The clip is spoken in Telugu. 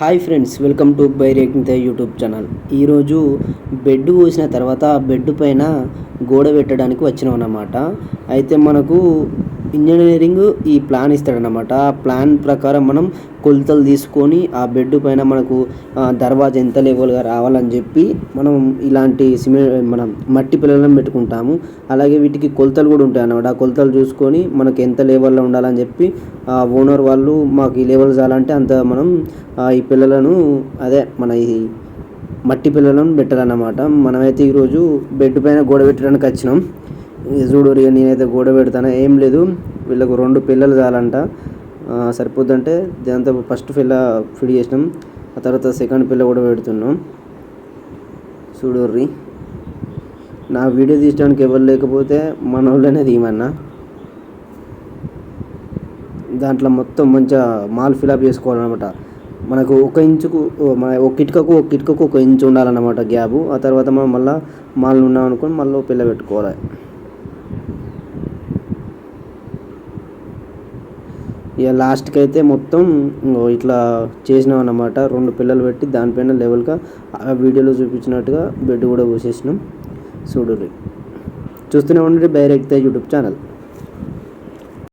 Hi friends welcome to by YouTube channel. ఈరోజు బెడ్ పోసిన తర్వాత ఆ బెడ్ పైన గోడ పెట్టడానికి వచ్చినాం అన్నమాట అయితే మనకు ఇంజనీరింగ్ ఈ ప్లాన్ ఇస్తాడనమాట ఆ ప్లాన్ ప్రకారం మనం కొలతలు తీసుకొని ఆ బెడ్ పైన మనకు దర్వాజా ఎంత లెవెల్గా రావాలని చెప్పి మనం ఇలాంటి సిమె మనం మట్టి పిల్లలను పెట్టుకుంటాము. అలాగే వీటికి కొలతలు కూడా ఉంటాయి అన్నమాట. ఆ కొలతలు చూసుకొని మనకు ఎంత లెవెల్లో ఉండాలని చెప్పి ఆ ఓనర్ వాళ్ళు మాకు ఈ లెవెల్ చాలంటే అంత మనం ఈ పిల్లలను అదే మన ఈ మట్టి పిల్లలను పెట్టాలన్నమాట. మనమైతే ఈరోజు బెడ్ పైన గోడ పెట్టడానికి వచ్చినాం. చూడు నేనైతే గోడ పెడతాను ఏం లేదు. వీళ్ళకు రెండు పిల్లలు చాలంట. సరిపోద్దంటే దాంతో ఫస్ట్ పిల్ల ఫిడ్ చేసినాం. ఆ తర్వాత సెకండ్ పిల్ల కూడా పెడుతున్నాం. చూడుర్రి నా వీడియో తీయడానికి ఎవరు లేకపోతే మన వాళ్ళనే తీయమన్నా. దాంట్లో మొత్తం మంచిగా మాల్ ఫిలప్ చేసుకోవాలన్నమాట. మనకు ఒక ఇంచుకు మన ఒక కిటికకు ఒక కిటికకు ఒక ఇంచు ఉండాలన్నమాట గ్యాబ్. ఆ తర్వాత మనం మళ్ళీ మాల్ ఉన్నాం అనుకొని మళ్ళీ పిల్ల పెట్టుకోవాలి. ఇక లాస్ట్కి అయితే మొత్తం ఇట్లా చేసినాం అన్నమాట రెండు పిల్లలు పెట్టి దానిపైన లెవెల్గా ఆ వీడియోలో చూపించినట్టుగా బెడ్ కూడా పోసేసినాం. చూడుర్రి చూస్తూనే ఉండండి బైరెక్ట్ యూట్యూబ్ ఛానల్.